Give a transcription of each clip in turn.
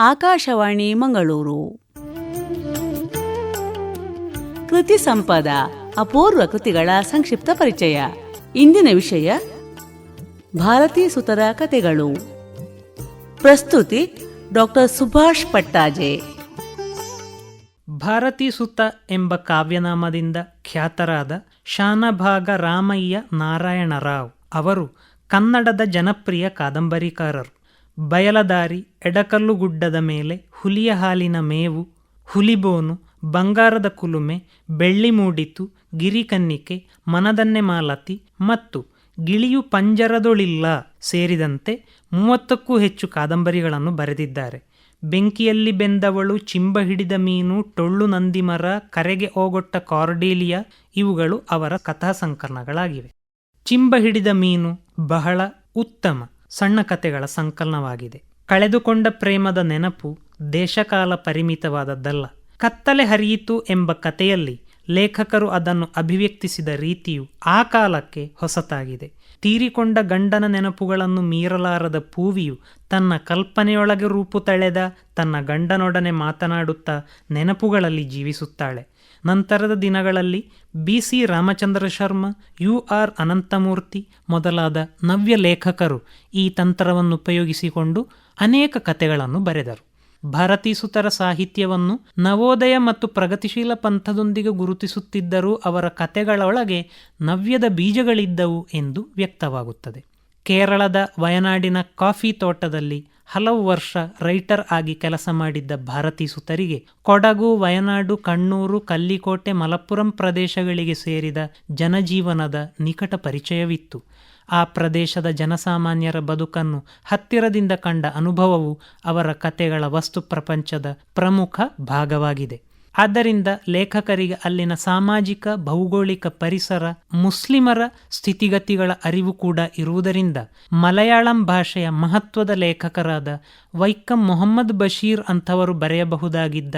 ಆಕಾಶವಾಣಿ ಮಂಗಳೂರು. ಕೃತಿ ಸಂಪದ, ಅಪೂರ್ವ ಕೃತಿಗಳ ಸಂಕ್ಷಿಪ್ತ ಪರಿಚಯ. ಇಂದಿನ ವಿಷಯ, ಭಾರತೀ ಸುತರ ಕಥೆಗಳು. ಪ್ರಸ್ತುತಿ, ಡಾಕ್ಟರ್ ಸುಭಾಷ್ ಪಟ್ಟಾಜೆ. ಭಾರತೀ ಸುತ ಎಂಬ ಕಾವ್ಯನಾಮದಿಂದ ಖ್ಯಾತರಾದ ಶಾನಭಾಗ ರಾಮಯ್ಯ ನಾರಾಯಣ ರಾವ್ ಅವರು ಕನ್ನಡದ ಜನಪ್ರಿಯ ಕಾದಂಬರಿಕಾರರು. ಬಯಲದಾರಿ ಎಡಕಲ್ಲುಗುಡ್ಡದ ಮೇಲೆ ಹುಲಿಯ ಹಾಲಿನ ಮೇವು, ಹುಲಿಬೋನು, ಬಂಗಾರದ ಕುಲುಮೆ, ಬೆಳ್ಳಿ ಮೂಡಿತು, ಗಿರಿಕನ್ನಿಕೆ, ಮನದನ್ನೆ ಮಾಲತಿ ಮತ್ತು ಗಿಳಿಯು ಪಂಜರದೊಳಿಲ್ಲ ಸೇರಿದಂತೆ ಮೂವತ್ತಕ್ಕೂ ಹೆಚ್ಚು ಕಾದಂಬರಿಗಳನ್ನು ಬರೆದಿದ್ದಾರೆ. ಬೆಂಕಿಯಲ್ಲಿ ಬೆಂದವಳು ಚಿಂಬ ಹಿಡಿದ ಮೀನು, ಟೊಳ್ಳು ನಂದಿಮರ ಕರೆಗೆ ಓಗೊಟ್ಟ ಕಾರ್ಡೇಲಿಯಾ ಇವುಗಳು ಅವರ ಕಥಾ ಸಂಕಲನಗಳಾಗಿವೆ ಚಿಂಬ ಹಿಡಿದ ಮೀನು ಬಹಳ ಉತ್ತಮ. ಸಣ್ಣ ಕಥೆಗಳ ಸಂಕಲನವಾಗಿದೆ. ಕಳೆದುಕೊಂಡ ಪ್ರೇಮದ ನೆನಪು ದೇಶಕಾಲ ಪರಿಮಿತವಾದದ್ದಲ್ಲ. ಕತ್ತಲೆ ಹರಿಯಿತು ಎಂಬ ಕಥೆಯಲ್ಲಿ ಲೇಖಕರು ಅದನ್ನು ಅಭಿವ್ಯಕ್ತಿಸಿದ ರೀತಿಯು ಆ ಕಾಲಕ್ಕೆ ಹೊಸತಾಗಿದೆ. ತೀರಿಕೊಂಡ ಗಂಡನ ನೆನಪುಗಳನ್ನು ಮೀರಲಾರದ ಪೂವಿಯು ತನ್ನ ಕಲ್ಪನೆಯೊಳಗೆ ರೂಪು ತಳೆದ ತನ್ನ ಗಂಡನೊಡನೆ ಮಾತನಾಡುತ್ತಾ ನೆನಪುಗಳಲ್ಲಿ ಜೀವಿಸುತ್ತಾಳೆ. ನಂತರದ ದಿನಗಳಲ್ಲಿ B C Ramachandra Sharma, U R Ananthamurthy ಮೊದಲಾದ ನವ್ಯ ಲೇಖಕರು ಈ ತಂತ್ರವನ್ನು ಉಪಯೋಗಿಸಿಕೊಂಡು ಅನೇಕ ಕಥೆಗಳನ್ನು ಬರೆದರು. ಭಾರತೀಸುತರ ಸಾಹಿತ್ಯವನ್ನು ನವೋದಯ ಮತ್ತು ಪ್ರಗತಿಶೀಲ ಪಂಥದೊಂದಿಗೆ ಗುರುತಿಸುತ್ತಿದ್ದರೂ ಅವರ ಕಥೆಗಳೊಳಗೆ ನವ್ಯದ ಬೀಜಗಳಿದ್ದವು ಎಂದು ವ್ಯಕ್ತವಾಗುತ್ತದೆ. ಕೇರಳದ ವಯನಾಡಿನ ಕಾಫಿ ತೋಟದಲ್ಲಿ ಹಲವು ವರ್ಷ ರೈಟರ್ ಆಗಿ ಕೆಲಸ ಮಾಡಿದ್ದ ಭಾರತಿ ಸುತರಿಗೆ ಕೊಡಗು, ವಯನಾಡು, ಕಣ್ಣೂರು, ಕಲ್ಲಿಕೋಟೆ, ಮಲಪ್ಪುರಂ ಪ್ರದೇಶಗಳಿಗೆ ಸೇರಿದ ಜನಜೀವನದ ನಿಕಟ ಪರಿಚಯವಿತ್ತು. ಆ ಪ್ರದೇಶದ ಜನಸಾಮಾನ್ಯರ ಬದುಕನ್ನು ಹತ್ತಿರದಿಂದ ಕಂಡ ಅನುಭವವು ಅವರ ಕತೆಗಳ ವಸ್ತು ಪ್ರಪಂಚದ ಪ್ರಮುಖ ಭಾಗವಾಗಿದೆ. ಆದ್ದರಿಂದ ಲೇಖಕರಿಗೆ ಅಲ್ಲಿನ ಸಾಮಾಜಿಕ, ಭೌಗೋಳಿಕ ಪರಿಸರ, ಮುಸ್ಲಿಮರ ಸ್ಥಿತಿಗತಿಗಳ ಅರಿವು ಕೂಡ ಇರುವುದರಿಂದ ಮಲಯಾಳಂ ಭಾಷೆಯ ಮಹತ್ವದ ಲೇಖಕರಾದ ವೈಕಂ ಮೊಹಮ್ಮದ್ ಬಶೀರ್ ಅಂಥವರು ಬರೆಯಬಹುದಾಗಿದ್ದ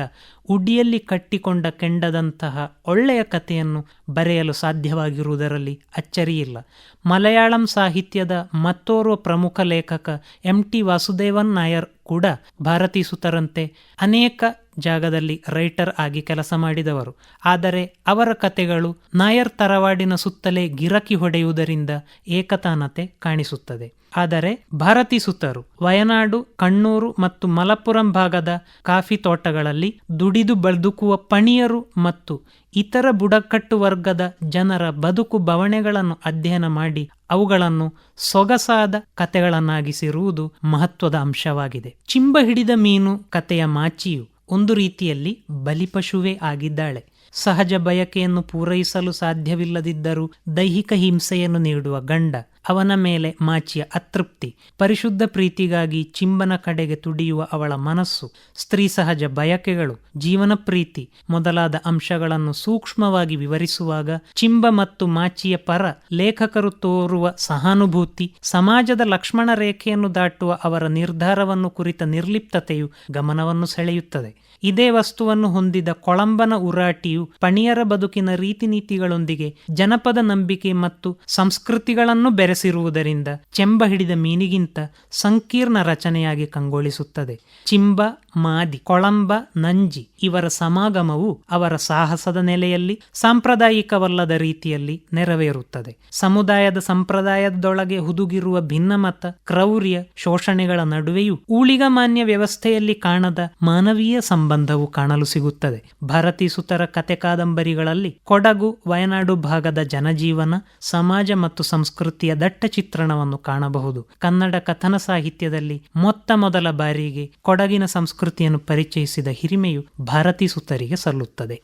ಉಡಿಯಲ್ಲಿ ಕಟ್ಟಿಕೊಂಡ ಕೆಂಡದಂತಹ ಒಳ್ಳೆಯ ಕಥೆಯನ್ನು ಬರೆಯಲು ಸಾಧ್ಯವಾಗಿರುವುದರಲ್ಲಿ ಅಚ್ಚರಿಯಿಲ್ಲ. ಮಲಯಾಳಂ ಸಾಹಿತ್ಯದ ಮತ್ತೋರ್ವ ಪ್ರಮುಖ ಲೇಖಕ ಎಂ ಟಿ ವಾಸುದೇವನ್ ನಾಯರ್ ಕೂಡ ಭಾರತೀಸುತರಂತೆ ಅನೇಕ ಜಾಗದಲ್ಲಿ ರೈಟರ್ ಆಗಿ ಕೆಲಸ ಮಾಡಿದವರು. ಆದರೆ ಅವರ ಕತೆಗಳು ನಾಯರ್ ತರವಾಡಿನ ಸುತ್ತಲೇ ಗಿರಕಿ ಹೊಡೆಯುವುದರಿಂದ ಏಕತಾನತೆ ಕಾಣಿಸುತ್ತದೆ. ಆದರೆ ಭಾರತಿ ಸುತ್ತರು, ವಯನಾಡು, ಕಣ್ಣೂರು ಮತ್ತು ಮಲಪ್ಪುರಂ ಭಾಗದ ಕಾಫಿ ತೋಟಗಳಲ್ಲಿ ದುಡಿದು ಬದುಕುವ ಪಣಿಯರು ಮತ್ತು ಇತರ ಬುಡಕಟ್ಟು ವರ್ಗದ ಜನರ ಬದುಕು ಬವಣೆಗಳನ್ನು ಅಧ್ಯಯನ ಮಾಡಿ ಅವುಗಳನ್ನು ಸೊಗಸಾದ ಕತೆಗಳನ್ನಾಗಿಸಿರುವುದು ಮಹತ್ವದ ಅಂಶವಾಗಿದೆ. ಚಿಂಬ ಹಿಡಿದ ಮೀನು ಕತೆಯ ಮಾಚಿಯು ಒಂದು ರೀತಿಯಲ್ಲಿ ಬಲಿಪಶುವೇ ಆಗಿದ್ದಾಳೆ. ಸಹಜ ಬಯಕೆಯನ್ನು ಪೂರೈಸಲು ಸಾಧ್ಯವಿಲ್ಲದಿದ್ದರೂ ದೈಹಿಕ ಹಿಂಸೆಯನ್ನು ನೀಡುವ ಗಂಡ. ಅವನ ಮೇಲೆ ಮಾಚಿಯ ಅತೃಪ್ತಿ, ಪರಿಶುದ್ಧ ಪ್ರೀತಿಗಾಗಿ ಚಿಂಬನ ಕಡೆಗೆ ತುಡಿಯುವ ಅವಳ ಮನಸ್ಸು, ಸ್ತ್ರೀ ಸಹಜ ಬಯಕೆಗಳು, ಜೀವನ ಪ್ರೀತಿ ಮೊದಲಾದ ಅಂಶಗಳನ್ನು ಸೂಕ್ಷ್ಮವಾಗಿ ವಿವರಿಸುವಾಗ ಚಿಂಬ ಮತ್ತು ಮಾಚಿಯ ಪರ ಲೇಖಕರು ತೋರುವ ಸಹಾನುಭೂತಿ, ಸಮಾಜದ ಲಕ್ಷ್ಮಣ ರೇಖೆಯನ್ನು ದಾಟುವ ಅವರ ನಿರ್ಧಾರವನ್ನು ಕುರಿತ ನಿರ್ಲಿಪ್ತತೆಯು ಗಮನವನ್ನು ಸೆಳೆಯುತ್ತದೆ. ಇದೇ ವಸ್ತುವನ್ನು ಹೊಂದಿದ ಕೊಳಂಬನ ಉರಾಟಿಯು ಪಣಿಯರ ಬದುಕಿನ ರೀತಿ ನೀತಿಗಳೊಂದಿಗೆ ಜನಪದ ನಂಬಿಕೆ ಮತ್ತು ಸಂಸ್ಕೃತಿಗಳನ್ನು ಬೆರೆಸಿರುವುದರಿಂದ ಚೆಂಬ ಹಿಡಿದ ಮೀನಿಗಿಂತ ಸಂಕೀರ್ಣ ರಚನೆಯಾಗಿ ಕಂಗೊಳಿಸುತ್ತದೆ. ಚಿಂಬ ಮಾದಿ, ಕೊಳಂಬ, ನಂಜಿ ಇವರ ಸಮಾಗಮವು ಅವರ ಸಾಹಸದ ನೆಲೆಯಲ್ಲಿ ಸಾಂಪ್ರದಾಯಿಕವಲ್ಲದ ರೀತಿಯಲ್ಲಿ ನೆರವೇರುತ್ತದೆ. ಸಮುದಾಯದ ಸಂಪ್ರದಾಯದೊಳಗೆ ಹುದುಗಿರುವ ಭಿನ್ನಮತ, ಕ್ರೌರ್ಯ, ಶೋಷಣೆಗಳ ನಡುವೆಯೂ ಊಳಿಗಮಾನ್ಯ ವ್ಯವಸ್ಥೆಯಲ್ಲಿ ಕಾಣದ ಮಾನವೀಯ ಸಂಬಂಧವು ಕಾಣಲು ಸಿಗುತ್ತದೆ. ಭಾರತೀ ಸುತರ ಕತೆ ಕಾದಂಬರಿಗಳಲ್ಲಿ ಕೊಡಗು, ವಯನಾಡು ಭಾಗದ ಜನಜೀವನ, ಸಮಾಜ ಮತ್ತು ಸಂಸ್ಕೃತಿಯ ದಟ್ಟ ಚಿತ್ರಣವನ್ನು ಕಾಣಬಹುದು. ಕನ್ನಡ ಕಥನ ಸಾಹಿತ್ಯದಲ್ಲಿ ಮೊತ್ತ ಮೊದಲ ಬಾರಿಗೆ ಕೊಡಗಿನ ಸಂಸ್ಕೃತಿಯನ್ನು ಪರಿಚಯಿಸಿದ ಹಿರಿಮೆಯು ಭಾರತೀ ಸುತ್ತರಿಗೆ ಸಲ್ಲುತ್ತದೆ.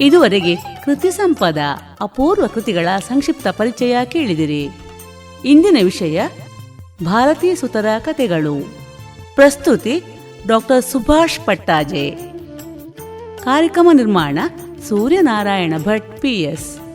ಇದುವರೆಗೆ ಕೃತಿ ಸಂಪದ ಅಪೂರ್ವ ಕೃತಿಗಳ ಸಂಕ್ಷಿಪ್ತ ಪರಿಚಯ ಕೇಳಿದಿರಿ. ಇಂದಿನ ವಿಷಯ ಭಾರತೀಯ ಸುತರ ಕಥೆಗಳು. ಪ್ರಸ್ತುತಿ ಡಾಕ್ಟರ್ ಸುಭಾಷ್ ಪಟ್ಟಾಜೆ. ಕಾರ್ಯಕ್ರಮ ನಿರ್ಮಾಣ ಸೂರ್ಯನಾರಾಯಣ ಭಟ್ ಪಿಎಸ್